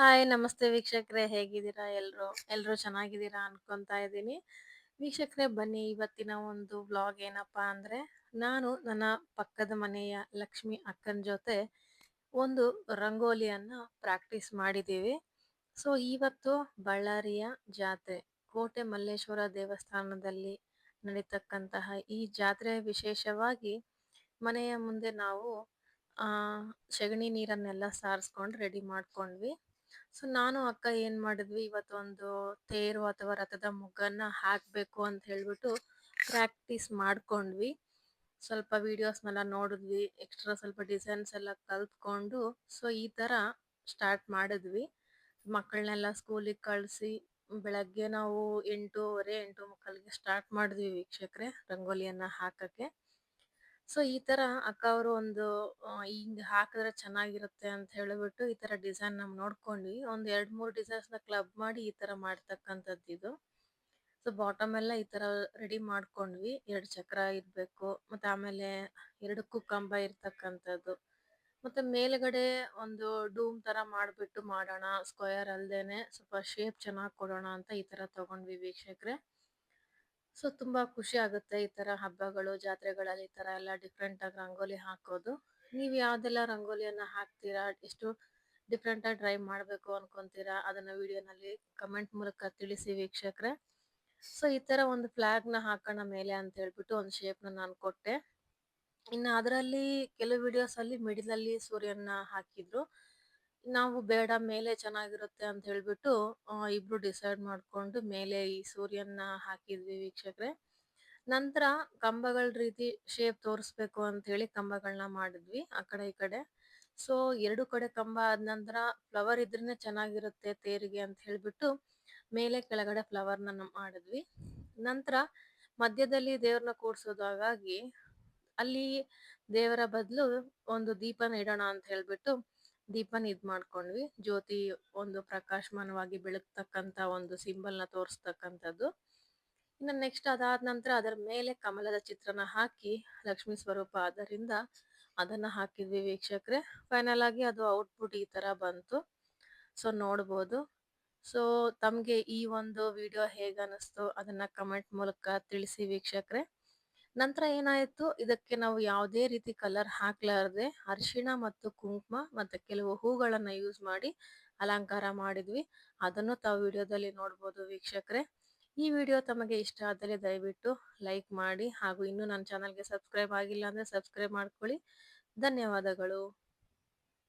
Hi ನಮಸ್ತೆ ವೀಕ್ಷಕರೇ, ಹೇಗಿದ್ದೀರಾ ಎಲ್ರು? ಎಲ್ರು ಚೆನ್ನಾಗಿದ್ದೀರಾ ಅನ್ಕೊಂತಾ ಇದ್ದೀನಿ. ವೀಕ್ಷಕರೇ, ಬನ್ನಿ ಇವತ್ತಿನ ಒಂದು ವ್ಲಾಗ್ ಏನಪ್ಪಾ ಅಂದ್ರೆ, ನಾನು ನನ್ನ ಪಕ್ಕದ ಮನೆಯ ಲಕ್ಷ್ಮಿ ಅಕ್ಕನ ಜೊತೆ ಒಂದು ರಂಗೋಲಿಯನ್ನ ಪ್ರಾಕ್ಟೀಸ್ ಮಾಡಿದ್ದೀವಿ. ಸೊ, ಇವತ್ತು ಬಳ್ಳಾರಿಯ ಜಾತ್ರೆ, ಕೋಟೆ ಮಲ್ಲೇಶ್ವರ ದೇವಸ್ಥಾನದಲ್ಲಿ ನಡೀತಕ್ಕಂತಹ ಈ ಜಾತ್ರೆ ವಿಶೇಷವಾಗಿ ಮನೆಯ ಮುಂದೆ ನಾವು, ಆ, ಸಗಣಿ ನೀರನ್ನೆಲ್ಲ ಸಾರಿಸ್ಕೊಂಡು ರೆಡಿ ಮಾಡ್ಕೊಂಡ್ವಿ. ಸೊ, ನಾನು ಅಕ್ಕ ಏನ್ ಮಾಡಿದ್ವಿ ಇವತ್ತೊಂದು ತೇರು ಅಥವಾ ರಥದ ಮುಗ್ಗನ್ನ ಹಾಕ್ಬೇಕು ಅಂತ ಹೇಳ್ಬಿಟ್ಟು ಪ್ರಾಕ್ಟೀಸ್ ಮಾಡ್ಕೊಂಡ್ವಿ. ಸ್ವಲ್ಪ ವಿಡಿಯೋಸ್ನೆಲ್ಲ ನೋಡಿದ್ವಿ ಎಕ್ಸ್ಟ್ರಾ ಸ್ವಲ್ಪ ಡಿಸೈನ್ಸ್ ಎಲ್ಲ ಕಲ್ತ್ಕೊಂಡು, ಸೊ, ಈ ತರ ಸ್ಟಾರ್ಟ್ ಮಾಡಿದ್ವಿ. ಮಕ್ಕಳನ್ನೆಲ್ಲ ಸ್ಕೂಲಿಗೆ ಕಳಿಸಿ, ಬೆಳಗ್ಗೆ ನಾವು ಎಂಟೂವರೆ, ಎಂಟು ಮಕ್ಕಳಿಗೆ ಸ್ಟಾರ್ಟ್ ಮಾಡಿದ್ವಿ ವೀಕ್ಷಕರೇ, ರಂಗೋಲಿಯನ್ನ ಹಾಕಕ್ಕೆ. ಸೊ, ಈ ತರ ಅಕ್ಕ ಅವರು ಒಂದು ಹಿಂಗ್ ಹಾಕಿದ್ರೆ ಚೆನ್ನಾಗಿರುತ್ತೆ ಅಂತ ಹೇಳಿಬಿಟ್ಟು ಈ ತರ ಡಿಸೈನ್ ನಾವು ನೋಡ್ಕೊಂಡ್ವಿ. ಒಂದ್ ಎರಡ್, ಮೂರ್ ಡಿಸೈನ್ಸ್ನ ಕ್ಲಬ್ ಮಾಡಿ ಈ ತರ ಮಾಡ್ತಕ್ಕಂಥದ್ದು ಇದು. ಸೊ, ಬಾಟಮ್ ಎಲ್ಲ ಈ ತರ ರೆಡಿ ಮಾಡ್ಕೊಂಡ್ವಿ. ಎರಡ್ ಚಕ್ರ ಇರ್ಬೇಕು, ಮತ್ತೆ ಆಮೇಲೆ ಎರಡಕ್ಕೂ ಕಂಬ ಇರ್ತಕ್ಕಂಥದ್ದು. ಮತ್ತೆ ಮೇಲ್ಗಡೆ ಒಂದು ಡೂಮ್ ತರ ಮಾಡ್ಬಿಟ್ಟು ಮಾಡೋಣ, ಸ್ಕ್ವೇರ್ ಅಲ್ದೇನೆ ಸ್ವಲ್ಪ ಶೇಪ್ ಚೆನ್ನಾಗಿ ಕೊಡೋಣ ಅಂತ ಈ ತರ ತಗೊಂಡ್ವಿ ವೀಕ್ಷಕರೇ. ಸೊ, ತುಂಬಾ ಖುಷಿ ಆಗುತ್ತೆ ಈ ತರ ಹಬ್ಬಗಳು, ಜಾತ್ರೆಗಳಲ್ಲಿ ಈ ತರ ಎಲ್ಲ ಡಿಫ್ರೆಂಟ್ ಆಗಿ ರಂಗೋಲಿ ಹಾಕೋದು. ನೀವ್ ಯಾವ್ದೆಲ್ಲ ರಂಗೋಲಿಯನ್ನ ಹಾಕ್ತೀರಾ? ಎಷ್ಟು ಡಿಫ್ರೆಂಟ್ ಆಗಿ ಟ್ರೈ ಮಾಡ್ಬೇಕು ಅನ್ಕೊಂತೀರಾ? ಅದನ್ನ ವಿಡಿಯೋನಲ್ಲಿ ಕಮೆಂಟ್ ಮೂಲಕ ತಿಳಿಸಿ ವೀಕ್ಷಕರೇ. ಸೊ, ಈ ತರ ಒಂದು ಫ್ಲಾಗ್ನ ಹಾಕೋಣ ಮೇಲೆ ಅಂತ ಹೇಳ್ಬಿಟ್ಟು ಒಂದು ಶೇಪ್ನ ನಾನು ಕೊಟ್ಟೆ. ಇನ್ನು ಅದರಲ್ಲಿ ಕೆಲವು ವಿಡಿಯೋಸ್ ಅಲ್ಲಿ ಮಿಡಿಲ್ ಅಲ್ಲಿ ಸೂರ್ಯನ ಹಾಕಿದ್ರು. ನಾವು ಬೇಡ ಮೇಲೆ ಚೆನ್ನಾಗಿರುತ್ತೆ ಅಂತ ಹೇಳ್ಬಿಟ್ಟು ಇಬ್ರು ಡಿಸೈಡ್ ಮಾಡ್ಕೊಂಡು ಮೇಲೆ ಈ ಸೂರ್ಯನ ಹಾಕಿದ್ವಿ ವೀಕ್ಷಕರೇ. ನಂತರ ಕಂಬಗಳ ರೀತಿ ಶೇಪ್ ತೋರಿಸ್ಬೇಕು ಅಂತ ಹೇಳಿ ಕಂಬಗಳನ್ನ ಮಾಡಿದ್ವಿ ಆ ಕಡೆ ಈ ಕಡೆ. ಸೊ ಎರಡು ಕಡೆ ಕಂಬ ಆದ ನಂತರ ಫ್ಲವರ್ ಇದ್ರೇನೆ ಚೆನ್ನಾಗಿರುತ್ತೆ ತೇರಿಗೆ ಅಂತ ಹೇಳ್ಬಿಟ್ಟು ಮೇಲೆ ಕೆಳಗಡೆ ಫ್ಲವರ್ನ ಮಾಡಿದ್ವಿ. ನಂತರ ಮಧ್ಯದಲ್ಲಿ ದೇವ್ರನ್ನ ಕೂಡ್ಸೋದು ಹಾಗಾಗಿ ಅಲ್ಲಿ ದೇವರ ಬದಲು ಒಂದು ದೀಪನ ಇಡೋಣ ಅಂತ ಹೇಳ್ಬಿಟ್ಟು ದೀಪನ ಇದ್ ಮಾಡ್ಕೊಂಡ್ವಿ. ಜ್ಯೋತಿ ಒಂದು ಪ್ರಕಾಶಮಾನವಾಗಿ ಬೆಳಗ್ತಕ್ಕಂತ ಒಂದು ಸಿಂಬಲ್ನ ತೋರಿಸ್ತಕ್ಕಂಥದ್ದು. ಇನ್ನು ನೆಕ್ಸ್ಟ್ ಅದಾದ ನಂತರ ಅದರ ಮೇಲೆ ಕಮಲದ ಚಿತ್ರನ ಹಾಕಿ ಲಕ್ಷ್ಮೀ ಸ್ವರೂಪ ಆದ್ದರಿಂದ ಅದನ್ನ ಹಾಕಿದ್ವಿ ವೀಕ್ಷಕರೇ. ಫೈನಲ್ ಆಗಿ ಅದು ಔಟ್ಪುಟ್ ಈ ತರ ಬಂತು. ಸೊ ನೋಡ್ಬೋದು. ಸೊ ತಮಗೆ ಈ ಒಂದು ವಿಡಿಯೋ ಹೇಗೆ ಅನಿಸ್ತು ಅದನ್ನ ಕಮೆಂಟ್ ಮೂಲಕ ತಿಳಿಸಿ ವೀಕ್ಷಕರೇ. ನಂತರ ಏನಾಯಿತು? ಇದಕ್ಕೆ ನಾವು ಯಾವುದೇ ರೀತಿ ಕಲರ್ ಹಾಕ್ಲಾರ್ದೆ ಅರಿಶಿಣ ಮತ್ತು ಕುಂಕುಮ ಮತ್ತು ಕೆಲವು ಹೂಗಳನ್ನು ಯೂಸ್ ಮಾಡಿ ಅಲಂಕಾರ ಮಾಡಿದ್ವಿ. ಅದನ್ನು ತಾವು ವಿಡಿಯೋದಲ್ಲಿ ನೋಡ್ಬೋದು ವೀಕ್ಷಕರೇ. ಈ ವಿಡಿಯೋ ತಮಗೆ ಇಷ್ಟ ಆದರೆ ದಯವಿಟ್ಟು ಲೈಕ್ ಮಾಡಿ ಹಾಗೂ ಇನ್ನೂ ನನ್ನ ಚಾನಲ್ಗೆ ಸಬ್ಸ್ಕ್ರೈಬ್ ಆಗಿಲ್ಲ ಅಂದರೆ ಸಬ್ಸ್ಕ್ರೈಬ್ ಮಾಡ್ಕೊಳ್ಳಿ. ಧನ್ಯವಾದಗಳು.